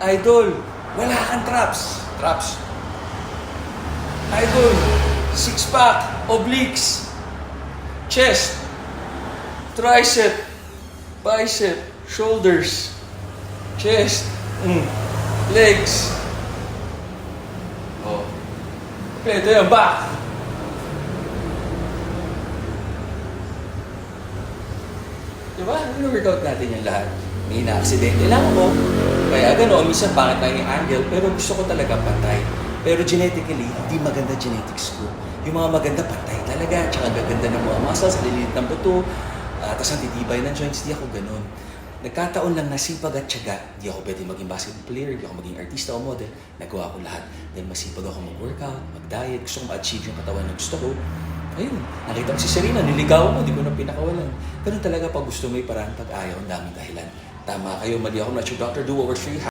Idol, wala kang traps. Traps. Idol, six-pack, obliques, chest, tricep, bicep, shoulders, chest, mm, legs. Oh. Ito yung back. Diba? Ano-workout natin yung lahat. May na-aksidente lang ako. Kaya gano'n, minsan pangit lang yung angle, pero gusto ko talaga pantay. Pero genetically, hindi maganda genetics ko. Yung mga maganda pantay talaga, tsaka gaganda ng mga muscles, liliit ng buto, uh, tapos ang titibay ng joints, di ako ganun. Nagkataon lang na sipag at tiyaga, di ako pwede maging basketball player, di ako maging artista o model. Nagawa ko lahat. Dahil masipag ako mag-workout, mag-diet, gusto ko ma-achieve yung katawan na gusto ko. Ayun, nakita ko si Serena, niligaw ko, di ko na pinakawalan. Ganun talaga pag gusto mo yung paraan, pag ayaw, ang daming dahilan. Tama kayo, mali ako, doctor, do over three